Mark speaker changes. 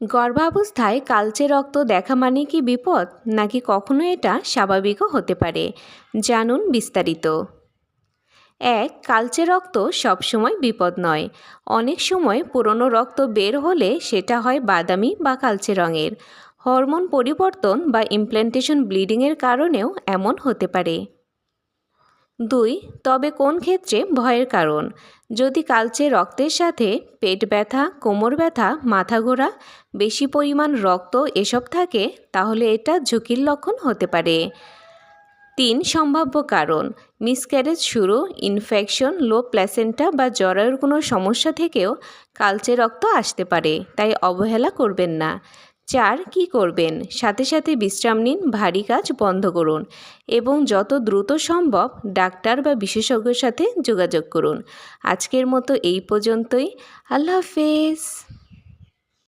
Speaker 1: গর্ভাবস্থায় কালচে রক্ত দেখা মানে কি বিপদ, নাকি কখনো এটা স্বাভাবিকও হতে পারে? জানুন বিস্তারিত। এক, কালচে রক্ত সবসময় বিপদ নয়। অনেক সময় পুরনো রক্ত বের হলে সেটা হয় বাদামি বা কালচে রঙের। হরমোন পরিবর্তন বা ইমপ্ল্যান্টেশন ব্লিডিংয়ের কারণেও এমন হতে পারে। দুই, তবে কোন ক্ষেত্রে ভয়ের কারণ? যদি কালচে রক্তের সাথে পেট ব্যথা, কোমর ব্যথা, মাথা ঘোরা, বেশি পরিমাণ রক্ত এসব থাকে, তাহলে এটা ঝুঁকির লক্ষণ হতে পারে। তিন, সম্ভাব্য কারণ। মিসক্যারেজ শুরু, ইনফেকশন, লো প্ল্যাসেন্টা বা জরায়ুর কোনো সমস্যা থেকেও কালচে রক্ত আসতে পারে, তাই অবহেলা করবেন না। চার কি করবেন? সাথে সাথে বিশ্রাম নিন, ভারী কাজ বন্ধ করুন এবং যত দ্রুত সম্ভব ডাক্তার বা বিশেষজ্ঞের সাথে যোগাযোগ করুন। আজকের মতো এই পর্যন্তই। আল্লাহ হাফেজ।